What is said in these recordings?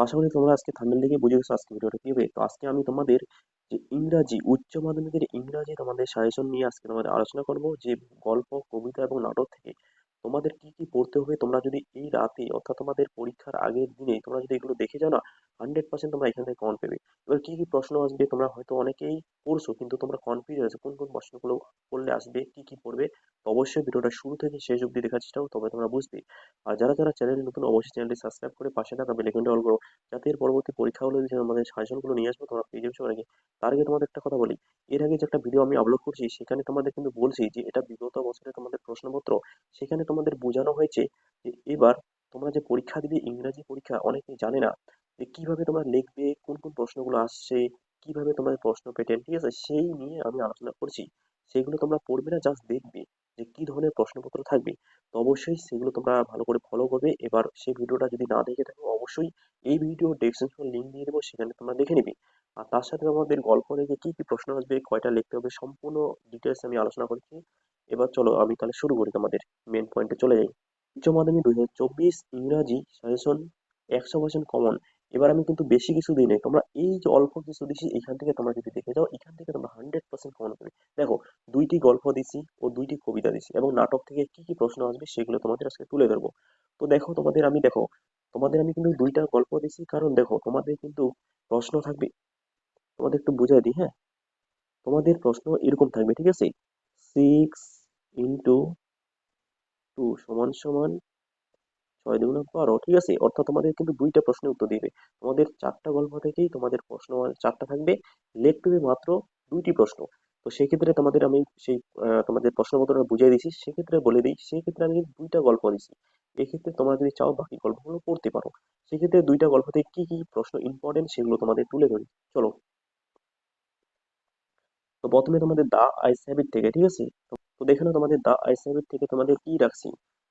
আশা করি তোমরা আজকে থাম্বনেল দেখে বুঝে গেছো আজকে ভিডিওটা কি হবে। তো আজকে আমি তোমাদের যে ইংরাজি, উচ্চ মাধ্যমিকের ইংরাজি তোমাদের সাজেশন নিয়ে আজকে তোমাদের আলোচনা করব, যে গল্প, কবিতা এবং নাটক থেকে। তোমাদের কি কি পড়তে হবে? তোমরা যদি এই রাতে, অর্থাৎ তোমাদের পরীক্ষার আগের দিনে তোমরা যদি এগুলো দেখে যাও না হান্ড্রেড পার্সেন্ট তোমরা এখান থেকে কমন পেবে। এবার কি কি প্রশ্ন আসবে তোমরা হয়তো অনেকেই পড়ছো, কিন্তু তোমরা কনফিউজ আছো, কোন কোন প্রশ্নগুলো করলে আসবে, কি কি পড়বে অবশ্যই ভিডিওটা শুরু থেকে শেষ অবধি দেখার চেষ্টা তবে তোমরা বুঝবে। আর যারা যারা চ্যানেলে নতুন, অবশ্যই চ্যানেলটি সাবস্ক্রাইব করে পাশে থাকা বেলাইকনটা অল করো, যাতে এর পরবর্তী পরীক্ষাগুলো যে আমাদের সাজেশনগুলো নিয়ে আসব, তোমরা পেয়ে যাবে আগে। তার আগে তোমাদের একটা কথা বলি, এর আগে যে একটা ভিডিও আমি আপলোড করছি, সেখানে তোমাদের কিন্তু বলছি যে, এটা বিগত বছরে তোমাদের প্রশ্নপত্র, সেখানে তোমাদের বোঝানো হয়েছে যে, এবার তোমরা যে পরীক্ষা দিবে, ইংরাজি পরীক্ষা, অনেকেই জানে না। যে কীভাবে তোমরা লিখবে, কোন কোন প্রশ্নগুলো আসছে, কীভাবে তোমাদের প্রশ্ন প্যাটার্ন ঠিক আছে? সেই নিয়ে আমি আলোচনা করছি। সেগুলো তোমরা পড়বে না জাস্ট দেখবে যে কি ধরনের প্রশ্নপত্র থাকবে। তো অবশ্যই সেগুলো তোমরা ভালো করে ফলো করবে। এবার সেই ভিডিওটা যদি না দেখে থাকো, অবশ্যই এই ভিডিও ডেসক্রিপশন লিঙ্ক দিয়ে দেবো, সেখানে তোমরা দেখে নিবে। আর তার সাথে আমাদের গল্প থেকে কি কি প্রশ্ন আসবে, কয়টা লিখতে হবে, সম্পূর্ণ ডিটেলস আমি আলোচনা করছি। এবার চলো আমি তাহলে শুরু করি তোমাদের মেন পয়েন্টে চলে যাই। উচ্চ মাধ্যমিক দুই হাজার চব্বিশ ইংরাজি সাজেশন একশো পার্সেন্ট কমন এবার আমি কিন্তু বেশি কিছু দিই নাই। তোমরা এই যে অল্প কিছু দিছি, এখান থেকে তোমরা যদি দেখে যাও, এখান থেকে তোমরা হান্ড্রেড পার্সেন্ট কমন পাবে দেখো, দুইটি গল্প দিছি ও দুইটি কবিতা দিছি এবং নাটক থেকে কি কি প্রশ্ন আসবে সেগুলো তোমাদের আজকে তুলে ধরবো। তো দেখো, তোমাদের আমি দেখো, তোমাদের আমি কিন্তু দুইটা গল্প দিছি, কারণ দেখো, তোমাদের কিন্তু প্রশ্ন থাকবে, তোমাদের একটু বুঝাই দিই হ্যাঁ? তোমাদের প্রশ্ন এরকম থাকবে, ঠিক আছে? সিক্স ইন্টু টু সমান সমান ছয় দুগুণ বারো ঠিক আছে, অর্থাৎ তোমাদের কিন্তু দুইটা প্রশ্নের উত্তর দিবে। তোমাদের চারটা গল্প থেকেই তোমাদের প্রশ্ন চারটা থাকবে। লিখতে মাত্র দুইটি প্রশ্ন। তো সেক্ষেত্রে তোমাদের আমি সেই তোমাদের প্রশ্নপত্রটা বুঝিয়ে দিচ্ছি সেক্ষেত্রে বলে দিই, সেক্ষেত্রে আমি দুইটা গল্প দিচ্ছি এক্ষেত্রে তোমরা যদি চাও বাকি গল্পগুলো পড়তে পারো, সেক্ষেত্রে দুইটা গল্প থেকে কি কি প্রশ্ন ইম্পর্টেন্ট সেগুলো তোমাদের তুলে ধরি। চলো। তো প্রথমে তোমাদের দা আইস হ্যাবিট থেকে, ঠিক আছে? তো দেখে নাও তোমাদের দা আইস হ্যাবিট থেকে তোমাদের কি রাখছি?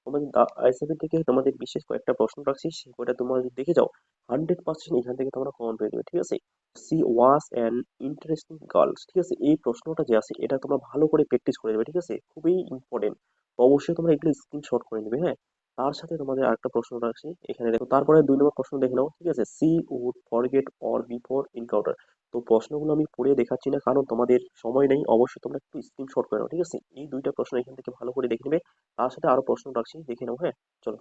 তোমাদের দা আইস থেকে তোমাদের বিশেষ কয়েকটা প্রশ্ন রাখছি সেটা তোমরা যদি দেখে যাও হান্ড্রেড পার্সেন্ট এখান থেকে তোমরা কমন পেয়ে যাবে, ঠিক আছে? She was an interesting girls, ঠিক আছে? এই প্রশ্নটা যে আছে, এটা তোমরা ভালো করে প্র্যাকটিস করে দেবে ঠিক আছে? খুবই ইম্পর্টেন্ট অবশ্যই তোমরা এগুলো স্ক্রিনশট করে নেবে হ্যাঁ? তার সাথে তোমাদের আরেকটা প্রশ্ন রাখছি, এখানে দেখো, তারপরে দুই নম্বর প্রশ্ন দেখে নাও, ঠিক আছে? She would forget or before encounter তো প্রশ্নগুলো আমি পড়ে দেখাচ্ছি না, কারণ তোমাদের সময় নেই। অবশ্যই তোমরা একটু স্ক্রিনশট করে নাও, ঠিক আছে? এই দুইটা প্রশ্ন এখান থেকে ভালো করে দেখে নেবে। তার সাথে আরও প্রশ্ন রাখছি, দেখে নাও হ্যাঁ? চলো।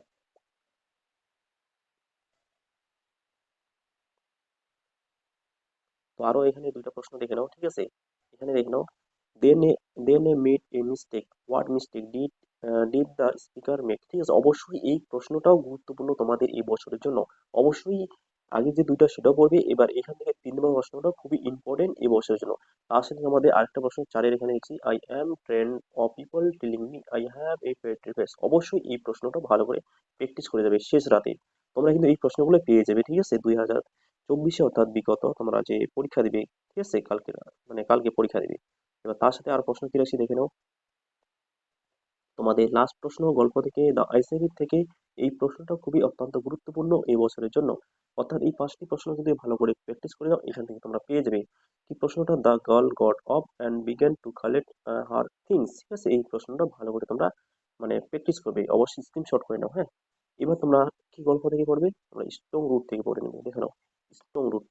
তো আরও এখানে দুইটা প্রশ্ন দেখে নাও, ঠিক আছে? এখানে দেখে নাও। Then he made a mistake what mistake did did the speaker make ঠিক আছে? অবশ্যই এই প্রশ্নটাও গুরুত্বপূর্ণ তোমাদের এই বছরের জন্য। অবশ্যই আগে যে দুইটা সেটাও পড়বে, এবার এখান থেকে তিন নম্বর প্রশ্নটা খুবই ইম্পর্টেন্ট এই বছরের জন্য। তার সাথে আমাদের আরেকটা প্রশ্ন চারের এখানে দেখছি I am tired of people telling me I have a পেট্রি face অবশ্যই এই প্রশ্নটা ভালো করে প্র্যাকটিস করে যাবে শেষ রাতে। তোমরা কিন্তু এই প্রশ্নগুলো পেয়ে যাবে, ঠিক আছে? দুই হাজার চব্বিশে অর্থাৎ বিগত তোমরা যে পরীক্ষা দিবে, ঠিক আছে? কালকে মানে কালকে পরীক্ষা দিবে। এবার তার সাথে আর প্রশ্ন কি রাশি দেখে নাও। তোমাদের লাস্ট প্রশ্ন গল্প থেকে দ্য আইসিবি থেকে, এই প্রশ্নটা খুবই অত্যন্ত গুরুত্বপূর্ণ এই বছরের জন্য। অর্থাৎ এই পাঁচটি প্রশ্ন যদি ভালো করে প্র্যাকটিস করে দাও এখান থেকে তোমরা পেয়ে যাবে। কি প্রশ্নটা? The girl got off and began to collect her things ঠিক আছে? এই প্রশ্নটা ভালো করে তোমরা মানে প্র্যাকটিস করবে। অবশ্যই স্ক্রিনশট করে নাও হ্যাঁ? এবার তোমরা কি গল্প থেকে পড়বে? তোমরা স্ট্রং রুট থেকে পড়ে নেবে, দেখে নাও। স্ট্রং রুট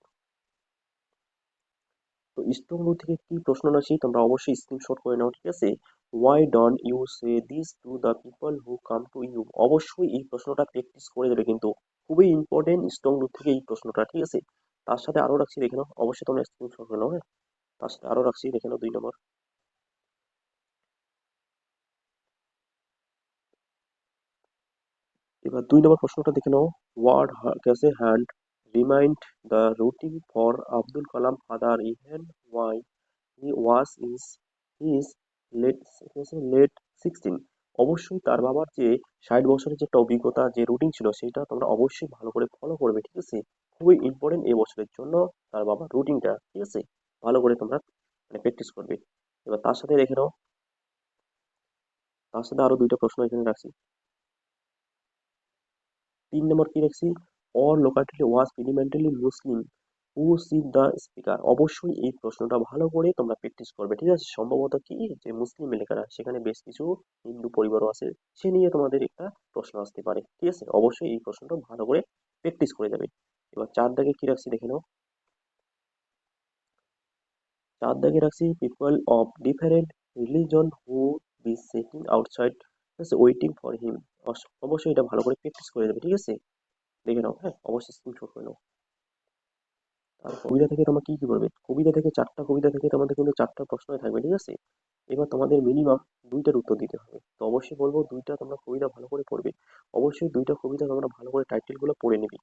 তো স্ট্রং রুট থেকে কি প্রশ্ন আসি তোমরা অবশ্যই স্ক্রিনশট করে নাও, ঠিক আছে? Why don't you say this to the people who come to you অবশ্যই এই প্রশ্নটা প্র্যাকটিস করে দেবে কিন্তু। খুবই ইম্পর্টেন্ট স্ট্রং রুট থেকে এই প্রশ্নটা, ঠিক আছে? তার সাথে আরও রাখছি, দেখে নাও। অবশ্যই তোমরা স্ক্রিনশট করে নাও হ্যাঁ? তার সাথে আরও রাখছি, দেখে নাও, দুই নম্বর। এবার দুই নম্বর প্রশ্নটা দেখে নাও। Word case hand remind the routine for Abdul Kalam father even why he was is his late late sixteen অবশ্যই তার বাবার যে ষাট বছরের যে একটা অভিজ্ঞতা, যে রুটিন ছিল, সেটা তোমরা অবশ্যই ভালো করে ফলো করবে, ঠিক আছে? খুবই ইম্পর্টেন্ট এই বছরের জন্য তার বাবার রুটিনটা ঠিক আছে? ভালো করে তোমরা মানে প্র্যাকটিস করবে। এবার তার সাথে দেখে নাও। তার সাথে আরও দুইটা প্রশ্ন এখানে রাখছি। তিন নম্বর কি রাখছি? Or locality was predominantly Muslim who sit the speaker অবশ্যই এই প্রশ্নটা ভালো করে তোমরা প্র্যাকটিস করবে, ঠিক আছে? সম্ভবত কি? যে মুসলিম এলাকারা সেখানে বেশ কিছু হিন্দু পরিবারও আছে, সে নিয়ে তোমাদের একটা প্রশ্ন আসতে পারে, ঠিক আছে? অবশ্যই এই প্রশ্নটা ভালো করে প্র্যাকটিস করে যাবে। এবার চার দাগে কি রাখছি দেখে নাও। চার দাগে রাখছি people of different religion who be sitting outside ঠিক আছে? ওয়েটিং ফর হিম অবশ্যই এটা ভালো করে প্র্যাকটিস করে দেবে ঠিক আছে? দেখে নাও হ্যাঁ? অবশ্যই স্ক্রিনশট করে নাও। আর কবিতা থেকে তোমরা কি কি করবে? কবিতা থেকে চারটা, কবিতা থেকে তোমাদের কিন্তু চারটা প্রশ্নই থাকবে, ঠিক আছে? এবার তোমাদের মিনিমাম দুইটার উত্তর দিতে হবে। তো অবশ্যই বলব, দুইটা তোমরা কবিতা ভালো করে পড়বে। অবশ্যই দুইটা কবিতা তোমরা ভালো করে টাইটেলগুলো পড়ে নিবে,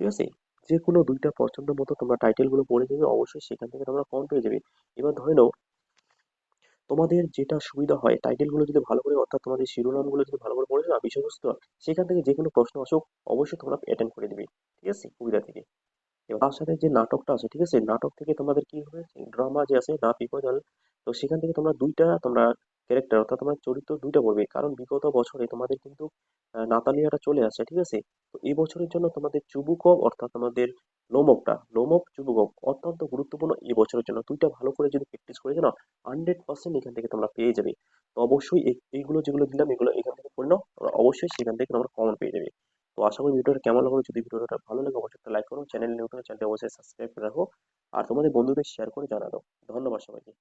ঠিক আছে? যে কোনো দুইটা পছন্দ মতো তোমরা টাইটেলগুলো পড়ে নেবে, অবশ্যই সেখান থেকে তোমরা কম পেয়ে যাবে। এবার ধরে নাও, তোমাদের যেটা সুবিধা হয় টাইটেলগুলো যদি ভালো করে, অর্থাৎ তোমাদের শিরোনামগুলো যদি ভালো করে পড়ে না বিষয়বস্তু, সেখান থেকে যে কোনো প্রশ্ন আসুক, অবশ্যই তোমরা অ্যাটেন্ড করে দিবে ঠিক আছে? কবিতা থেকে। এবার তার সাথে যে নাটকটা আছে, ঠিক আছে? নাটক থেকে তোমাদের কি হবে ড্রামা যে আছে, না বিপদল তো সেখান থেকে তোমরা দুইটা, তোমরা ক্যারেক্টার অর্থাৎ তোমার চরিত্র দুইটা পড়বে কারণ বিগত বছরে তোমাদের কিন্তু নাতালিয়াটা চলে আসছে, ঠিক আছে? তো এই বছরের জন্য তোমাদের চুবুকভ অর্থাৎ তোমাদের লোমকটা, লোমক চুবুকভ অত্যন্ত গুরুত্বপূর্ণ এই বছরের জন্য। দুইটা ভালো করে যদি প্র্যাকটিস করে না হান্ড্রেড পার্সেন্ট এখান থেকে তোমরা পেয়ে যাবে। তো অবশ্যই এই- এইগুলো যেগুলো দিলাম, এগুলো এখান থেকে পড়ে তোমরা অবশ্যই সেখান থেকে তোমরা কমন পেয়ে যাবে। আশা করি ভিডিওটা কেমন লাগল? যদি ভিডিওটা ভালো লাগে, অবশ্যই একটা লাইক করো চ্যানেল নিউটন চ্যানেলটি অবশ্যই সাবস্ক্রাইব করে রাখো। আর তোমাদের বন্ধুদের শেয়ার করে জানাও। ধন্যবাদ সবাইকে।